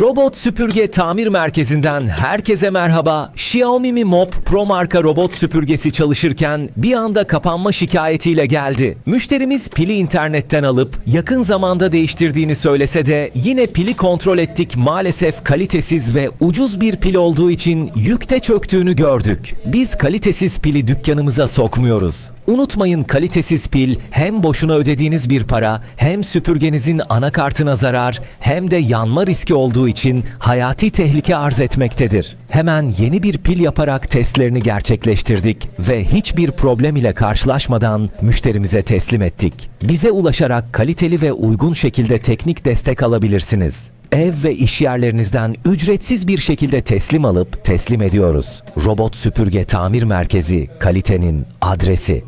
Robot Süpürge Tamir Merkezi'nden herkese merhaba. Xiaomi Mi Mop Pro marka robot süpürgesi çalışırken bir anda kapanma şikayetiyle geldi. Müşterimiz pili internetten alıp yakın zamanda değiştirdiğini söylese de yine pili kontrol ettik maalesef kalitesiz ve ucuz bir pil olduğu için yükte çöktüğünü gördük. Biz kalitesiz pili dükkanımıza sokmuyoruz. Unutmayın kalitesiz pil hem boşuna ödediğiniz bir para hem süpürgenizin anakartına zarar hem de yanma riski olduğu için hayati tehlike arz etmektedir. Hemen yeni bir pil yaparak testlerini gerçekleştirdik ve hiçbir problem ile karşılaşmadan müşterimize teslim ettik. Bize ulaşarak kaliteli ve uygun şekilde teknik destek alabilirsiniz. Ev ve iş yerlerinizden ücretsiz bir şekilde teslim alıp teslim ediyoruz. Robot Süpürge Tamir Merkezi kalitenin adresi.